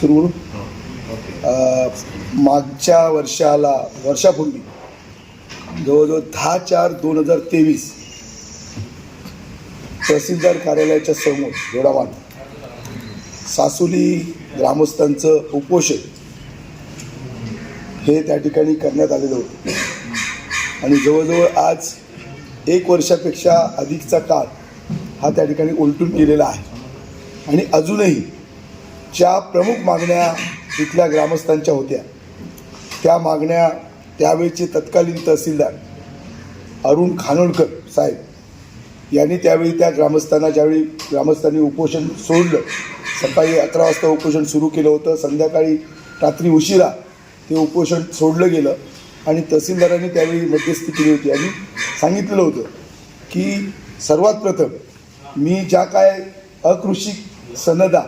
सुरू करू. मागच्या वर्षाला वर्षापूर्वी जवळजवळ दहा चार दोन हजार तेवीस तहसीलदार कार्यालयाच्या समोर जोडावान सासुली ग्रामस्थांचं उपोषण हे त्या ठिकाणी करण्यात आलेलं होतं. आणि जवळजवळ आज एक वर्षापेक्षा अधिकचा काळ हा त्या ठिकाणी उलटून गेलेला आहे. आणि अजूनही ज्या प्रमुख मागण्या इथल्या ग्रामस्थांच्या होत्या. त्या मागण्या त्यावेळचे तत्कालीन तहसीलदार अरुण खानोळकर साहेब यांनी त्यावेळी त्या ग्रामस्थांना ज्यावेळी ग्रामस्थांनी उपोषण सोडलं सकाळी अकरा वाजता उपोषण सुरू केलं होतं संध्याकाळी रात्री उशिरा ते उपोषण सोडलं गेलं आणि तहसीलदारांनी त्यावेळी मध्यस्थी केली होती आणि सांगितलेलं होतं की सर्वात प्रथम मी ज्या काय अकृषिक सनदा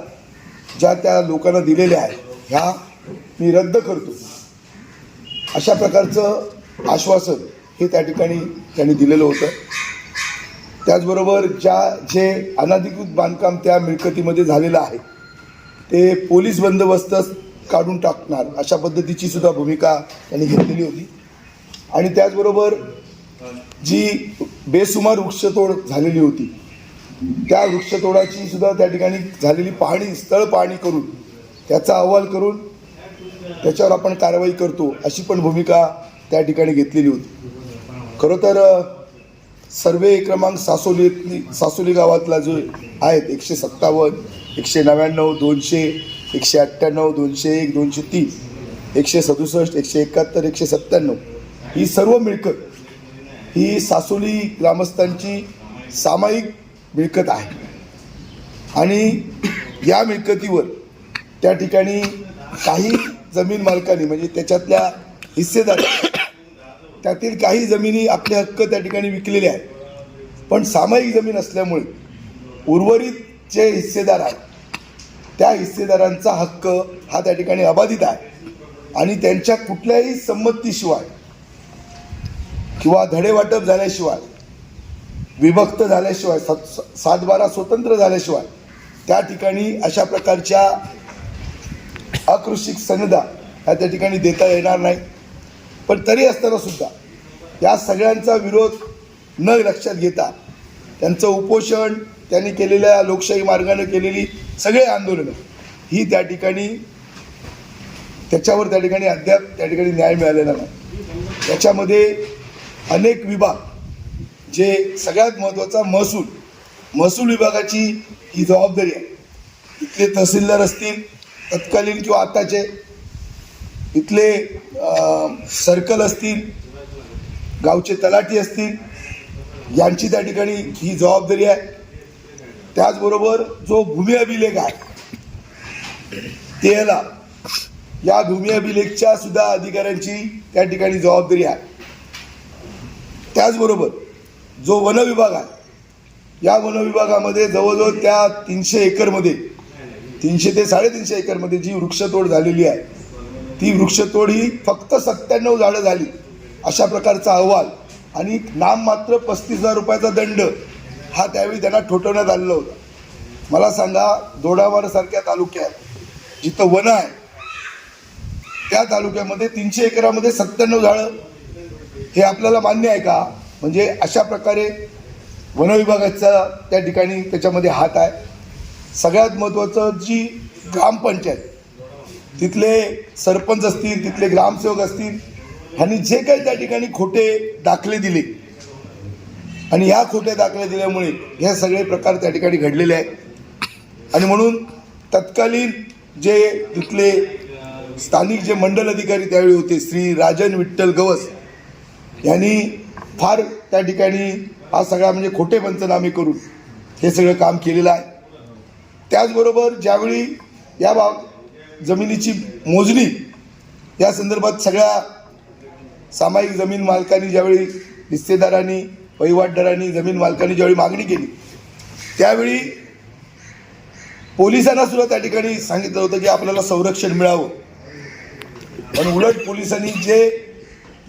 ज्या त्या लोकांना दिलेल्या आहेत ह्या मी रद्द करतो. अशा प्रकारचं आश्वासन हे त्या ठिकाणी त्यांनी दिलेलं होतं. त्याचबरोबर ज्या जे अनाधिकृत बांधकाम त्या मिळकतीमध्ये झालेलं आहे ते पोलीस बंदोबस्त काढून टाकणार अशा पद्धतीची सुद्धा भूमिका त्यांनी घेतलेली होती. आणि त्याचबरोबर जी बेसुमार वृक्षतोड झालेली होती त्या वृक्षतोडाची सुद्धा त्या ठिकाणी झालेली पाहणी स्थळ पाहणी करून त्याचा अहवाल करून त्याच्यावर आपण कारवाई करतो अशी पण भूमिका त्या ठिकाणी घेतलेली होती. खरं तर सर्वे क्रमांक सासोली सासोली गावातला जो आहेत एकशे सत्तावन्न एकशे नव्याण्णव दोनशे एकशे अठ्ठ्याण्णव दोनशे एक दोनशे तीन एकशे सदुसष्ट एकशे एकाहत्तर एकशे सत्त्याण्णव ही सर्व मिळकत ही सासोली ग्रामस्थांची सामायिक मिळकत आहे. आणि या मिळकतीवर त्या ठिकाणी काही जमीन मालकांनी म्हणजे त्याच्यातल्या हिस्सेदार त्यातील काही जमिनी आपले हक्क त्या ठिकाणी विकलेले आहेत. पण सामायिक जमीन असल्यामुळे उर्वरित जे हिस्सेदार आहेत त्या हिस्सेदारांचा हक्क हा त्या ठिकाणी अबाधित आहे. आणि त्यांच्या कुठल्याही संमतीशिवाय किंवा धडेवाटप झाल्याशिवाय विभक्त झाल्याशिवाय सात सातबारा स्वतंत्र झाल्याशिवाय त्या ठिकाणी अशा प्रकारच्या अकृषिक सनदा ह्या त्या ठिकाणी देता येणार नाही. पण तरी असताना सुद्धा या सगळ्यांचा विरोध न लक्षात घेता त्यांचं उपोषण त्यांनी केलेल्या लोकशाही मार्गाने केलेली सगळे आंदोलनं ही त्या ठिकाणी त्याच्यावर त्या ठिकाणी अद्याप त्या ठिकाणी न्याय मिळालेला नाही. त्याच्यामध्ये अनेक विभाग जे सगळ्यात महत्त्वाचा महसूल महसूल विभागाची ही जबाबदारी आहे. इथले तहसीलदार असतील तत्कालीन किंवा आताचे इथले सर्कल असतील गावचे तलाठी असतील यांची त्या ठिकाणी ही जबाबदारी आहे. त्याचबरोबर जो भूमी अभिलेख आहे त्याला या भूमी अभिलेखच्या सुद्धा अधिकाऱ्यांची त्या ठिकाणी जबाबदारी आहे. त्याचबरोबर जो वन विभाग आहे या वन विभागामध्ये जवळजवळ त्या तीनशे एकरमध्ये तीनशे ते साडेतीनशे एकरमध्ये जी वृक्षतोड झालेली आहे ती वृक्षतोड ही फक्त सत्त्याण्णव झाडं झाली अशा प्रकारचा अहवाल. आणि नाममात्र पस्तीस हजार रुपयाचा दंड हा त्यावेळी त्यांना ठोठवण्यात आलेला होता. मला सांगा दोडावारसारख्या तालुक्यात जिथं वन आहे त्या तालुक्यामध्ये तीनशे एकरामध्ये सत्त्याण्णव झाडं हे आपल्याला मान्य आहे का? म्हणजे अशा प्रकारे वनविभागाचा त्या ठिकाणी त्याच्यामध्ये हात आहे. सगळ्यात महत्त्वाचं जी ग्रामपंचायत तिथले सरपंच असतील तिथले ग्रामसेवक असतील ह्यांनी जे काही त्या ठिकाणी खोटे दाखले दिले आणि ह्या खोटे दाखले दिल्यामुळे हे सगळे प्रकार त्या ठिकाणी घडलेले आहेत. आणि म्हणून तत्कालीन जे तिथले स्थानिक जे मंडल अधिकारी त्यावेळी होते श्री राजन विठ्ठल गवस यांनी फार त्या ठिकाणी हा सगळा म्हणजे खोटे पंचनामे करून हे सगळं काम केलेलं आहे. त्याचबरोबर ज्यावेळी या बाब जमिनीची मोजणी या संदर्भात सगळ्या सामायिक जमीन मालकांनी ज्यावेळी हिस्सेदारांनी वहिवाटदारांनी जमीन मालकांनी ज्यावेळी मागणी केली त्यावेळी पोलिसांना सुद्धा त्या ठिकाणी सांगितलं होतं की आपल्याला संरक्षण मिळावं. पण उलट पोलिसांनी जे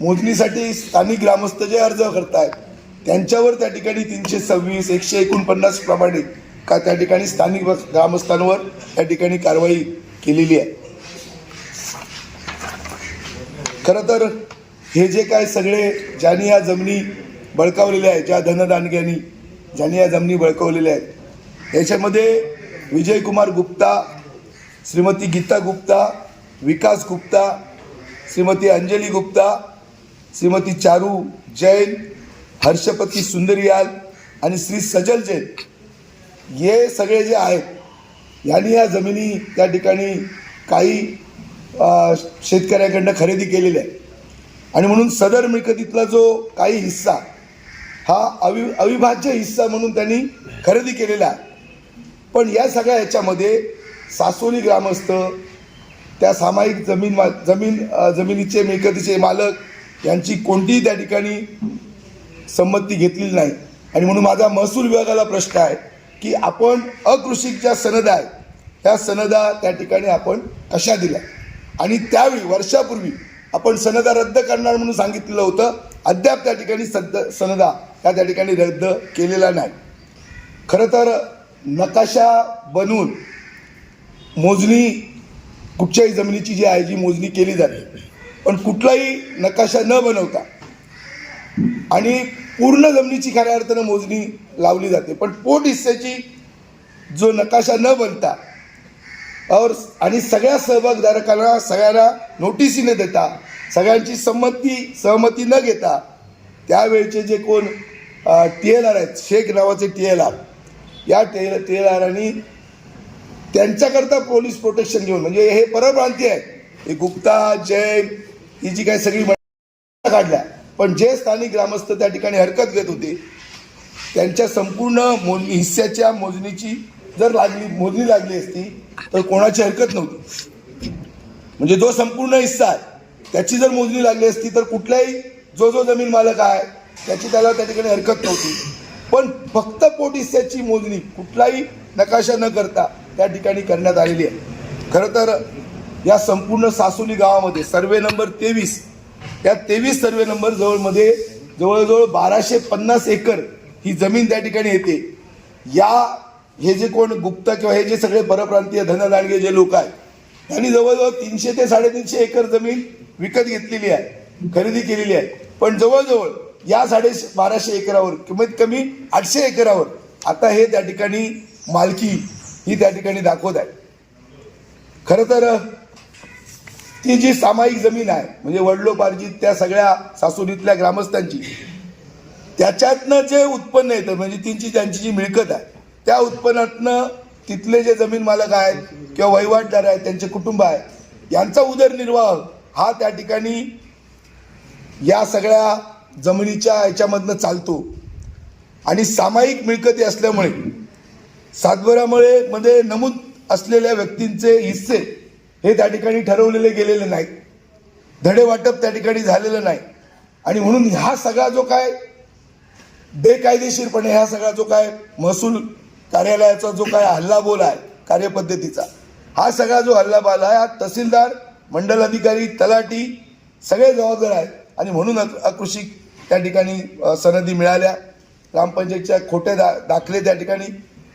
मोजणीसाठी स्थानिक ग्रामस्थ जे अर्ज करतायत त्यांच्यावर त्या ठिकाणी तीनशे सव्वीस एकशे एकोणपन्नास प्रमाणे का त्या ठिकाणी स्थानिक ग्रामस्थांवर त्या ठिकाणी कारवाई केलेली आहे. खर तर हे जे काय सगळे ज्यांनी या जमिनी बळकावलेल्या आहेत ज्या धनदानग्यांनी ज्यांनी या जमिनी बळकावलेल्या आहेत याच्यामध्ये विजयकुमार गुप्ता श्रीमती गीता गुप्ता विकास गुप्ता श्रीमती अंजली गुप्ता श्रीमती चारू जैन हर्षपती सुंदरियाल आणि श्री सजल जैन. हे सगळे जे आहेत यांनी या जमिनी त्या ठिकाणी काही शेतकऱ्याकडनं खरेदी केलेली आहे आणि म्हणून सदर मिळकतीतला जो काही हिस्सा हा अवि अविभाज्य हिस्सा म्हणून त्यांनी खरेदी केलेला आहे. पण या सगळ्या ह्याच्यामध्ये सासोली ग्रामस्थ त्या सामायिक जमीन मा जमीन जमिनीचे मिळकतीचे मालक यांची कोणतीही त्या ठिकाणी संमती घेतलेली नाही. आणि म्हणून माझा महसूल विभागाला प्रश्न आहे की आपण अकृषिक ज्या सनदा आहेत. त्या सनदा त्या ठिकाणी आपण कशा दिल्या? आणि त्यावेळी वर्षापूर्वी आपण सनदा रद्द करणार म्हणून सांगितलेलं होतं. अद्याप त्या ठिकाणी सद्द सनदा त्या त्या ठिकाणी रद्द केलेला नाही. खरं तर नकाशा बनवून मोजणी कुठच्याही जमिनीची जी आहे जी मोजणी केली जाते पण कुठलाही नकाशा न बनवता आणि पूर्ण जमिनीची खऱ्या अर्थानं मोजणी लावली जाते. पण पोट हिस्स्याची जो नकाशा न बनता और आणि सगळ्या सहभागधारकांना सगळ्यांना नोटिसी न देता सगळ्यांची संमती सहमती न घेता त्यावेळचे जे कोण टी एल आर आहेत शेख नावाचे टी एल आर या टी एल टी एल आरांनी त्यांच्याकरता पोलीस प्रोटेक्शन घेऊन म्हणजे हे परप्रांतीय आहेत. हे गुप्ता जैन ही जी काही सगळी काढल्या पण जे स्थानिक ग्रामस्थ त्या ठिकाणी हरकत घेत होते त्यांच्या संपूर्ण मोजणी हिस्स्याच्या मोजणीची जर लागली मोजणी लागली असती तर कोणाची हरकत नव्हती. म्हणजे जो संपूर्ण हिस्सा आहे त्याची जर मोजणी लागली असती तर कुठलाही जो जो जमीन मालक आहे त्याची त्याला त्या ठिकाणी हरकत नव्हती. पण फक्त पोट हिस्स्याची मोजणी कुठलाही नकाशा न करता त्या ठिकाणी करण्यात आलेली आहे. खरं तर या संपूर्ण सासोली गावामध्ये सर्वे नंबर तेवीस या तेवीस सर्वे नंबर जवळमध्ये जवळजवळ बाराशे पन्नास एकर ही जमीन त्या ठिकाणी येते. या हे जे कोण गुप्त किंवा हे जे सगळे परप्रांतीय धनदांडगे जे लोक आहेत त्यांनी जवळजवळ तीनशे ते साडेतीनशे एकर जमीन विकत घेतलेली आहे खरेदी केलेली आहे. पण जवळजवळ या साडे बाराशे एकरावर कमीत कमी आठशे एकरावर आता हे त्या ठिकाणी मालकी ही त्या ठिकाणी दाखवत आहे. खरं तर ती जी सामायिक जमीन आहे म्हणजे वडलोपार्जित त्या सगळ्या सासुरीतल्या ग्रामस्थांची त्याच्यातनं जे उत्पन्न येतं म्हणजे त्यांची त्यांची जी मिळकत आहे त्या उत्पन्नातनं तिथले जे जमीन मालक आहेत किंवा वहिवाटदार आहेत त्यांचे कुटुंब आहे यांचा उदरनिर्वाह हा त्या ठिकाणी या सगळ्या जमिनीच्या याच्यामधनं चालतो. आणि सामायिक मिळकती असल्यामुळे सातबरामुळे मध्ये नमूद असलेल्या व्यक्तींचे हिस्से हे त्या ठिकाणी ठरवलेले गेलेले नाहीत. धडे वाटप त्या ठिकाणी झालेलं नाही. आणि म्हणून हा सगळा जो काय बेकायदेशीरपणे हा सगळा जो काय महसूल कार्यालयाचा जो काय हल्लाबोल आहे कार्यपद्धतीचा हा सगळा जो हल्लाबोल आहे हा तहसीलदार मंडल अधिकारी तलाठी सगळे जबाबदार आहेत. आणि म्हणून अक- अकृषिक त्या ठिकाणी सनदी मिळाल्या. ग्रामपंचायतच्या खोटे दा दाखले त्या ठिकाणी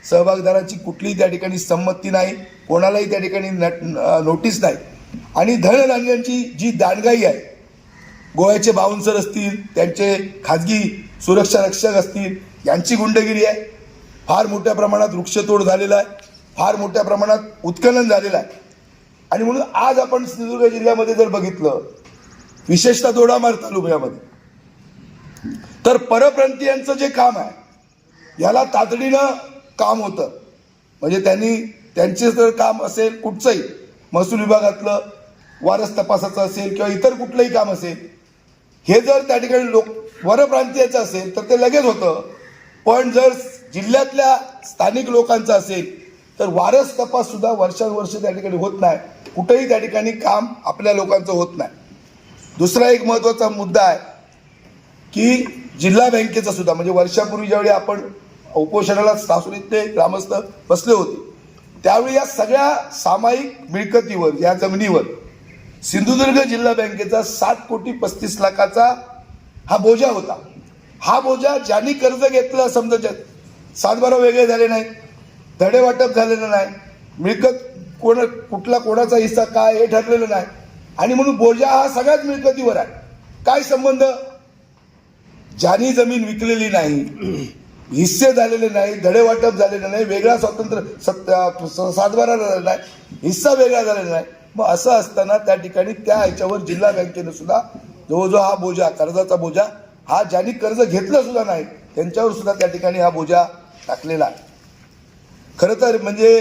सहभागदारांची कुठलीही त्या ठिकाणी संमती नाही कोणालाही त्या ठिकाणी नट- नोटीस नाही. आणि धनधान्यांची जी दांडगाई आहे गोव्याचे बाउन्सर असतील त्यांचे खाजगी सुरक्षा रक्षक असतील यांची गुंडगिरी आहे. फार मोठ्या प्रमाणात वृक्षतोड झालेला आहे फार मोठ्या प्रमाणात उत्खनन झालेलं आहे. आणि म्हणून आज आपण सिंधुदुर्ग जिल्ह्यामध्ये जर बघितलं विशेषतः दोडामार तालुक्यामध्ये तर परप्रांतीयांचं जे काम आहे याला तातडीनं काम होतं. म्हणजे त्यांनी त्यांचे जर काम असेल कुठचंही महसूल विभागातलं वारस तपासाचं असेल किंवा इतर कुठलंही काम असेल हे जर त्या ठिकाणी लोक वरप्रांतीयाचं असेल तर ते लगेच होतं. पण जर जिल्ह्यातल्या स्थानिक लोकांचं असेल तर वारस तपास सुद्धा वर्षानुवर्ष त्या ठिकाणी होत नाही. कुठेही त्या ठिकाणी काम आपल्या लोकांचं होत नाही. दुसरा एक महत्त्वाचा मुद्दा आहे की जिल्हा बँकेचा सुद्धा म्हणजे वर्षापूर्वी ज्यावेळी आपण उपोषणाला सासुरीतले ग्रामस्थ बसले होते. त्यावेळी या सगळ्या सामायिक मिळकतीवर या जमिनीवर सिंधुदुर्ग जिल्हा बँकेचा सात कोटी पस्तीस लाखाचा हा बोजा होता. हा बोजा ज्यांनी कर्ज घेतलं समजा सातबारा वेगळे झाले नाही धडे वाटप झालेलं नाही मिळकत कोण कुठला कोणाचा हिस्सा काय हे ठरलेलं नाही. आणि म्हणून बोजा हा सगळ्याच मिळकतीवर आहे. काय संबंध? ज्यांनी जमीन विकलेली नाही हिस्से झालेले नाही धडे वाटप झालेले नाही वेगळा स्वातंत्र्य सत्ता सातबारा झालेला नाही हिस्सा वेगळा झालेला नाही मग असं असताना त्या ठिकाणी त्या ह्याच्यावर जिल्हा बँकेनं सुद्धा जवळजवळ हा बोजा कर्जाचा बोजा हा ज्यांनी कर्ज घेतलं सुद्धा नाही त्यांच्यावर सुद्धा त्या ठिकाणी हा बोजा टाकलेला आहे खरं तर म्हणजे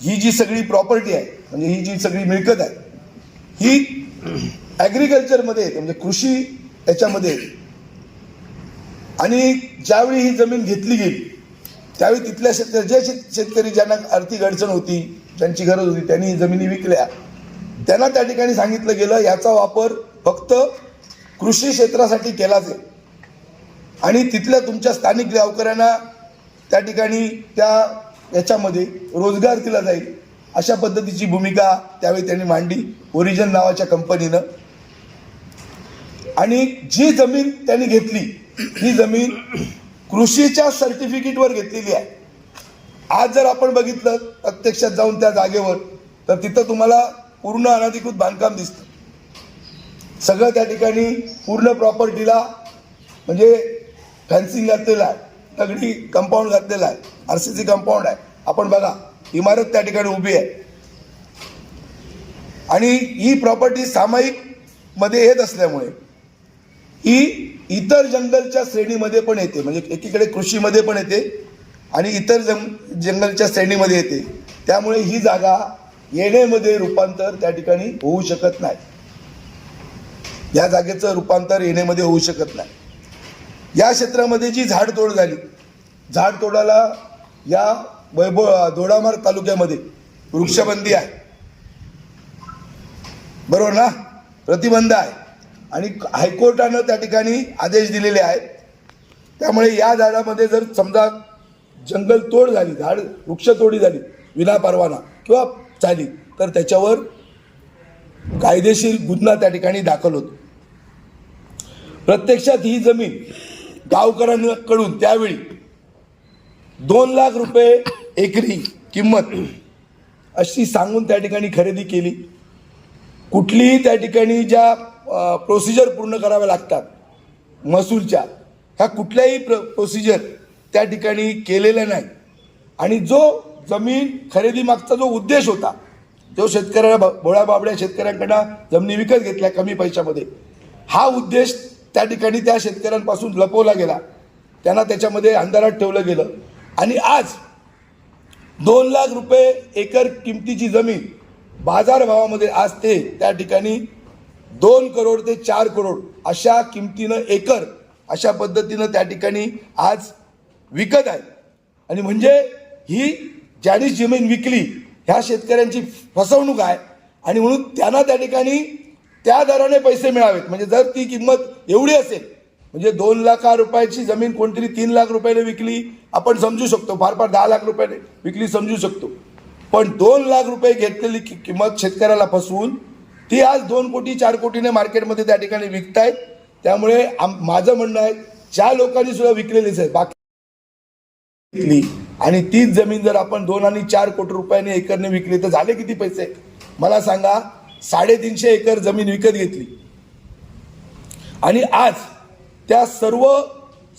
ही जी सगळी प्रॉपर्टी आहे म्हणजे ही जी सगळी मिळकत आहे ही ॲग्रिकल्चरमध्ये येते म्हणजे कृषी याच्यामध्ये येते. आणि ज्यावेळी ही जमीन घेतली गेली त्यावेळी तिथल्या शेतकरी जे शेत शेतकरी ज्यांना आर्थिक अडचण होती ज्यांची गरज होती त्यांनी ही जमिनी विकल्या. त्यांना त्या ठिकाणी सांगितलं गेलं याचा वापर फक्त कृषी क्षेत्रासाठी केला जाईल आणि तिथल्या तुमच्या स्थानिक गावकऱ्यांना त्या ठिकाणी त्या याच्यामध्ये रोजगार दिला जाईल अशा पद्धतीची भूमिका त्यावेळी त्यांनी मांडली ओरिजन नावाच्या कंपनीनं आणि जी जमीन त्यांनी घेतली ही जमीन कृषीच्या सर्टिफिकेटवर घेतलेली आहे. आज जर आपण बघितलं प्रत्यक्षात जाऊन त्या जागेवर तर तिथं तुम्हाला पूर्ण अनधिकृत बांधकाम दिसतं. सगळं त्या ठिकाणी पूर्ण प्रॉपर्टीला म्हणजे फॅन्सिंग घातलेलं आहे दगडी कंपाऊंड घातलेलं आहे आर सी सी कंपाऊंड आहे. आपण बघा इमारत त्या ठिकाणी उभी आहे. आणि ही प्रॉपर्टी सामायिकमध्ये येत असल्यामुळे ही इतर जंगलच्या श्रेणीमध्ये पण येते. म्हणजे एकीकडे कृषीमध्ये पण येते आणि इतर जंग जंगलच्या श्रेणीमध्ये येते. त्यामुळे ही जागा येणेमध्ये रूपांतर त्या ठिकाणी होऊ शकत नाही. या जागेचं रूपांतर येणेमध्ये होऊ शकत नाही. या क्षेत्रामध्ये जी झाडतोड झाली झाडतोडाला या वैभव दोडामार तालुक्यामध्ये वृक्षबंदी आहे. बरोबर ना? प्रतिबंध आहे. आणि हायकोर्टानं त्या ठिकाणी आदेश दिलेले आहेत. त्यामुळे या झाडामध्ये जर समजा जंगल तोड झाली झाड वृक्षतोडी झाली विना परवाना किंवा झाली तर त्याच्यावर कायदेशीर गुन्हा त्या ठिकाणी दाखल होतो. प्रत्यक्षात ही जमीन गावकऱ्यांकडून त्यावेळी दोन लाख रुपये एकरी किंमत अशी सांगून त्या ठिकाणी खरेदी केली. कुठलीही त्या ठिकाणी ज्या प्रोसिजर पूर्ण कराव्या लागतात. महसूलच्या. ह्या कुठल्याही प्र प्रोसिजर त्या ठिकाणी केलेल्या नाही आणि जो जमीन खरेदी मागचा जो उद्देश होता जो शेतकऱ्याला भोळ्या बाबड्या शेतकऱ्यांकडनं जमिनी विकत घेतल्या कमी पैशामध्ये हा उद्देश त्या ठिकाणी त्या शेतकऱ्यांपासून लपवला गेला. त्यांना त्याच्यामध्ये अंधारात ठेवलं गेलं. आणि आज दोन लाख रुपये एकर किमतीची जमीन बाजारभावामध्ये आज ते त्या ठिकाणी दोन करोड ते चार करोड अशा किमतीनं एकर अशा पद्धतीनं त्या ठिकाणी आज विकत आहे. आणि म्हणजे ही ज्यानी जमीन विकली ह्या शेतकऱ्यांची फसवणूक आहे. आणि म्हणून त्यांना त्या ठिकाणी त्या दराने पैसे मिळावेत. म्हणजे जर ती किंमत एवढी असेल म्हणजे दोन लाख रुपयाची जमीन कोणतरी तीन लाख रुपयाने विकली आपण समजू शकतो. फार फार दहा लाख रुपयाने विकली समजू शकतो. पण दोन लाख रुपये घेतलेली किंमत शेतकऱ्याला फसवून ती आज दोन कोटी चार कोटीने मार्केटमध्ये त्या ठिकाणी विकतायत. त्यामुळे आम- माझं म्हणणं आहे ज्या लोकांनी सुद्धा विकलेलीच आहे बाकी आणि तीच जमीन जर आपण दोन आणि चार कोटी रुपयाने एकरने विकली तर झाले किती पैसे? मला सांगा साडेतीनशे एकर जमीन विकत घेतली. आणि आज त्या सर्व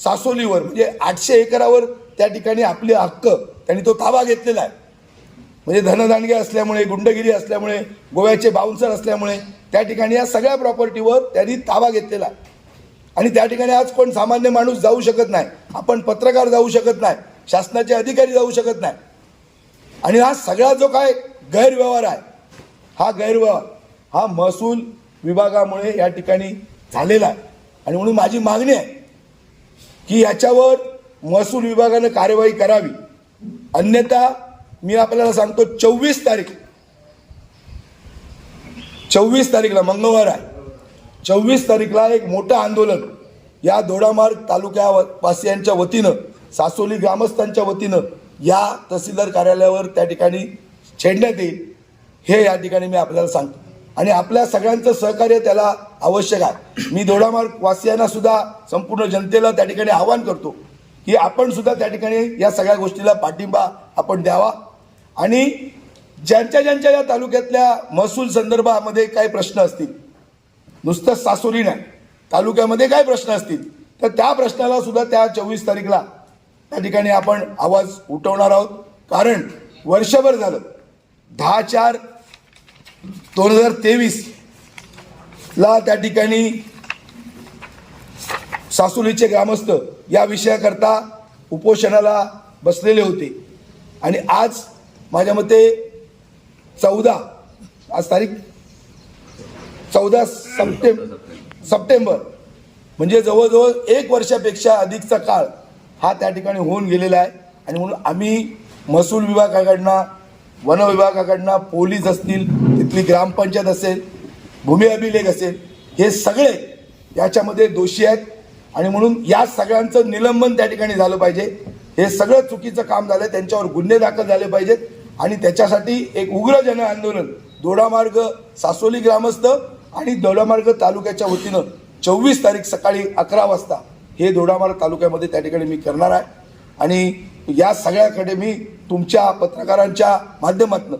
सासोलीवर म्हणजे आठशे एकरावर त्या ठिकाणी आपले हक्क त्यांनी तो ताबा घेतलेला आहे. म्हणजे धनदानगे असल्यामुळे गुंडगिरी असल्यामुळे गोव्याचे बाउन्सर असल्यामुळे त्या ठिकाणी या सगळ्या प्रॉपर्टीवर त्यांनी ताबा घेतलेला. आहे आणि त्या ठिकाणी आज कोण सामान्य माणूस जाऊ शकत नाही आपण पत्रकार जाऊ शकत नाही शासनाचे अधिकारी जाऊ शकत नाही. आणि हा सगळा जो काय गैरव्यवहार आहे हा गैरव्यवहार हा महसूल विभागामुळे या ठिकाणी झालेला आहे. आणि म्हणून माझी मागणी आहे की याच्यावर महसूल विभागानं कार्यवाही करावी. अन्यथा मी आपल्याला सांगतो चोवीस तारीख. चोवीस तारीखला मंगळवार आहे. चोवीस तारीखला एक मोठं आंदोलन या दोडामार्ग तालुक्यावासियांच्या वतीनं सासोली ग्रामस्थांच्या वतीनं या तहसीलदार कार्यालयावर त्या ठिकाणी छेडण्यात येईल हे या ठिकाणी मी आपल्याला सांगतो. आणि आपल्या सगळ्यांचं सहकार्य त्याला आवश्यक आहे. मी दोडामार्ग वासियांना सुद्धा संपूर्ण जनतेला त्या ठिकाणी आवाहन करतो की आपण सुद्धा त्या ठिकाणी या सगळ्या गोष्टीला पाठिंबा आपण द्यावा. आणि ज्यांच्या ज्यांच्या या तालुक्यातल्या महसूल संदर्भामध्ये काही प्रश्न असतील नुसतं सासुरी नाही तालुक्यामध्ये काय प्रश्न असतील तर त्या प्रश्नाला सुद्धा त्या चोवीस तारीखला त्या ठिकाणी आपण आवाज उठवणार आहोत. कारण वर्षभर झालं दहा चार दोन हजार तेवीस ला त्या ठिकाणी सासुलीचे ग्रामस्थ या विषयाकरता उपोषणाला बसलेले होते. आणि आज माझ्या मते चौदा आज तारीख चौदा सप्टेंब सप्टेंबर. म्हणजे जवळजवळ एक वर्षापेक्षा अधिकचा काळ हा त्या ठिकाणी होऊन गेलेला आहे. आणि म्हणून आम्ही महसूल विभागाकडनं वन विभागाकडनं पोलीस असतील तिथली ग्रामपंचायत असेल भूमी अभिलेख असेल हे सगळे याच्यामध्ये दोषी आहेत. आणि म्हणून या सगळ्यांचं निलंबन त्या ठिकाणी झालं पाहिजे. हे सगळं चुकीचं काम झालं त्यांच्यावर गुन्हे दाखल झाले पाहिजेत. आणि त्याच्यासाठी एक उग्र जन आंदोलन दोडामार्ग सासोली ग्रामस्थ आणि दोडामार्ग तालुक्याच्या वतीनं चोवीस तारीख सकाळी अकरा वाजता हे दोडामार्ग तालुक्यामध्ये त्या ठिकाणी मी करणार आहे. आणि या सगळ्याकडे मी तुमच्या पत्रकारांच्या माध्यमातून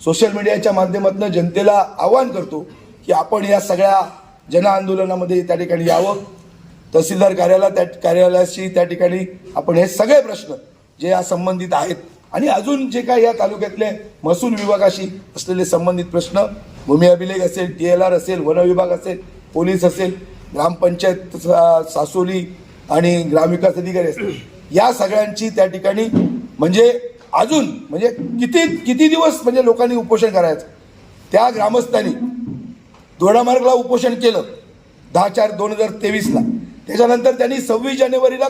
सोशल मीडियाच्या माध्यमातून जनतेला आवाहन करतो की आपण या सगळ्या जन आंदोलनामध्ये त्या ठिकाणी यावं. तहसीलदार कार्यालय त्या कार्यालयाशी त्या ठिकाणी आपण हे सगळे प्रश्न जे या संबंधित आहेत आणि अजून जे काही या तालुक्यातले महसूल विभागाशी असलेले संबंधित प्रश्न भूमी अभिलेख असेल टी एल आर असेल वन विभाग असेल पोलीस असेल ग्रामपंचायत सासोली आणि ग्रामविकास अधिकारी असतील या सगळ्यांची त्या ठिकाणी म्हणजे अजून म्हणजे किती किती दिवस म्हणजे लोकांनी उपोषण करायचं? त्या ग्रामस्थांनी दोडामार्गला उपोषण केलं दहा चार दोन हजार तेवीसला. त्याच्यानंतर त्यांनी सव्वीस जानेवारीला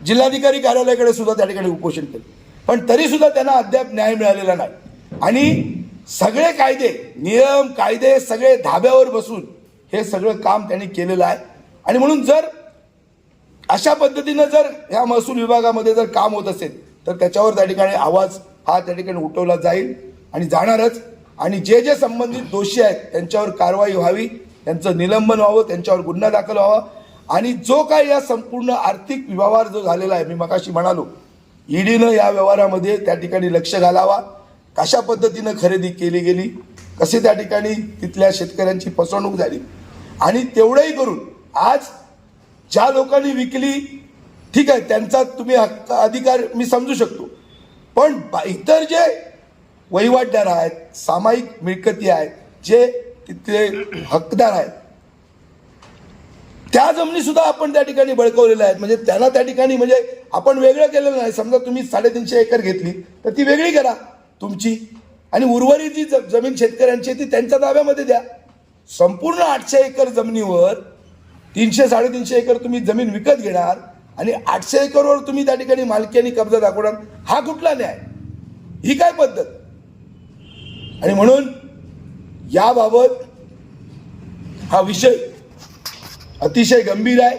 जिल्हाधिकारी कार्यालयाकडे सुद्धा त्या ठिकाणी उपोषण केलं. पण तरीसुद्धा त्यांना अद्याप न्याय मिळालेला नाही. आणि सगळे कायदे नियम कायदे सगळे धाब्यावर बसून हे सगळं काम त्यांनी केलेलं आहे. आणि म्हणून जर अशा पद्धतीनं जर ह्या महसूल विभागामध्ये जर काम होत असेल तर त्याच्यावर त्या ठिकाणी आवाज हा त्या ठिकाणी उठवला जाईल आणि जाणारच. आणि जे जे संबंधित दोषी आहेत त्यांच्यावर कारवाई व्हावी त्यांचं निलंबन व्हावं त्यांच्यावर गुन्हा दाखल व्हावा. आणि जो काय या संपूर्ण आर्थिक व्यवहार जो झालेला आहे मी मगाशी म्हणालो ईडीनं या व्यवहारामध्ये त्या ठिकाणी लक्ष घालावा. कशा पद्धतीनं खरेदी केली गेली? कसे त्या ठिकाणी तिथल्या शेतकऱ्यांची फसवणूक झाली? आणि तेवढंही करून आज ज्या लोकांनी विकली ठीक आहे त्यांचा तुम्ही हक्क अधिकार मी समजू शकतो. पण इतर जे वहिवाटदार आहेत सामायिक मिळकती आहेत जे तिथले हकदार आहेत त्या जमिनी सुद्धा आपण त्या ठिकाणी बळकवलेल्या आहेत. म्हणजे त्यांना त्या ठिकाणी म्हणजे आपण वेगळं केलेलं नाही. समजा तुम्ही साडेतीनशे एकर घेतली तर ती वेगळी करा तुमची. आणि उर्वरित जी ज- जमीन शेतकऱ्यांची आहे ती त्यांच्या ताब्यामध्ये द्या. संपूर्ण आठशे एकर जमिनीवर तीनशे साडेतीनशे एकर तुम्ही जमीन विकत घेणार आणि आठशे एकरवर तुम्ही त्या ठिकाणी मालकी आणि कब्जा दाखवणार. हा कुठला न्याय? ही काय पद्धत? आणि म्हणून याबाबत हा विषय अतिशय गंभीर आहे.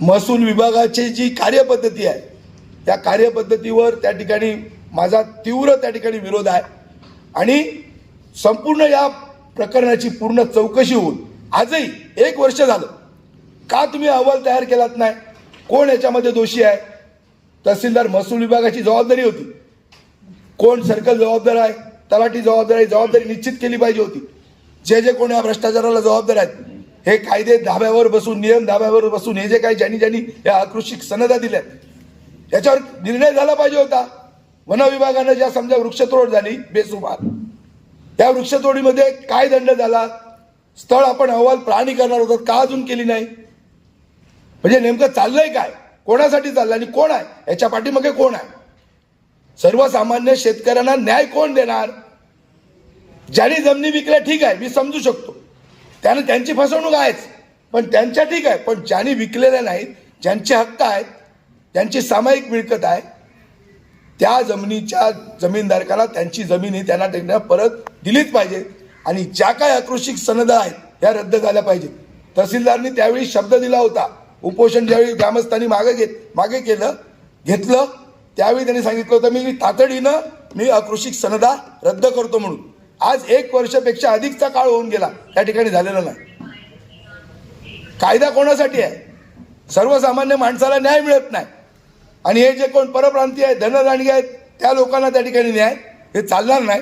महसूल विभागाची जी कार्यपद्धती आहे त्या कार्यपद्धतीवर त्या ठिकाणी माझा तीव्र त्या ठिकाणी विरोध आहे. आणि संपूर्ण या प्रकरणाची पूर्ण चौकशी होऊन आजही एक वर्ष झालं. का तुम्ही अहवाल तयार केलात नाही? कोण याच्यामध्ये दोषी आहे? तहसीलदार महसूल विभागाची जबाबदारी होती. कोण सर्कल जबाबदार आहे? तलाठी जबाबदारी जबाबदारी निश्चित केली पाहिजे होती. जे जे कोण या भ्रष्टाचाराला जबाबदार आहेत हे कायदे धाब्यावर बसून नियम धाब्यावर बसून हे जे काही ज्यांनी ज्यांनी या आकृषिक सनदा दिल्यात याच्यावर निर्णय झाला पाहिजे होता. वन विभागानं ज्या समजा वृक्षतोड झाली बेसुमार. त्या वृक्षतोडीमध्ये काय दंड झाला? स्थळ आपण अहवाल प्राणी करणार होतात का अजून केली नाही? म्हणजे नेमकं चाललंय काय? कोणासाठी चाललं आणि कोण आहे? याच्या पाठीमागे कोण आहे? सर्वसामान्य शेतकऱ्यांना न्याय कोण देणार? ज्यांनी जमिनी विकल्या ठीक आहे मी समजू शकतो. त्यानं त्यांची फसवणूक आहेच. पण त्यांच्या ठीक आहे पण ज्यांनी विकलेल्या नाहीत ज्यांचे हक्क आहेत ज्यांची सामायिक मिळकत आहे त्या जमिनीच्या जमीनधारकाला त्यांची जमीन ही त्यांना त्यांना परत दिलीच पाहिजे. आणि ज्या काय आक्रोशिक सनदा आहेत त्या रद्द झाल्या पाहिजेत. तहसीलदारनी त्यावेळी शब्द दिला होता. उपोषण ज्यावेळी ग्रामस्थांनी मागे घेत मागे केलं घेतलं त्यावेळी त्यांनी सांगितलं होतं मी तातडीनं मी आक्रोशिक सनदा रद्द करतो म्हणून. आज एक वर्षापेक्षा अधिकचा काळ होऊन गेला त्या ठिकाणी झालेला नाही. कायदा कोणासाठी आहे? सर्वसामान्य माणसाला न्याय मिळत नाही. आणि हे जे कोण परप्रांतीय आहेत धनदांडगे आहेत त्या लोकांना त्या ठिकाणी न्याय हे चालणार नाही.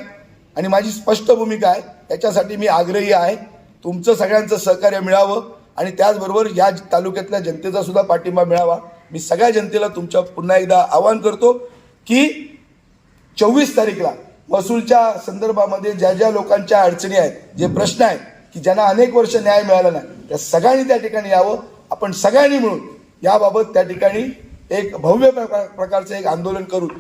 आणि माझी स्पष्ट भूमिका आहे त्याच्यासाठी मी आग्रही आहे तुमचं सगळ्यांचं सहकार्य मिळावं आणि त्याचबरोबर या तालुक्यातल्या जनतेचा सुद्धा पाठिंबा मिळावा. मी सगळ्या जनतेला तुमच्या पुन्हा एकदा आवाहन करतो की चोवीस तारीखला महसूलच्या संदर्भामध्ये ज्या ज्या लोकांच्या अडचणी आहेत जे प्रश्न आहेत की ज्यांना अनेक वर्ष न्याय मिळाला नाही त्या सगळ्यांनी त्या ठिकाणी यावं. आपण सगळ्यांनी मिळून याबाबत त्या ठिकाणी एक भव्य प्रकारचं एक आंदोलन करून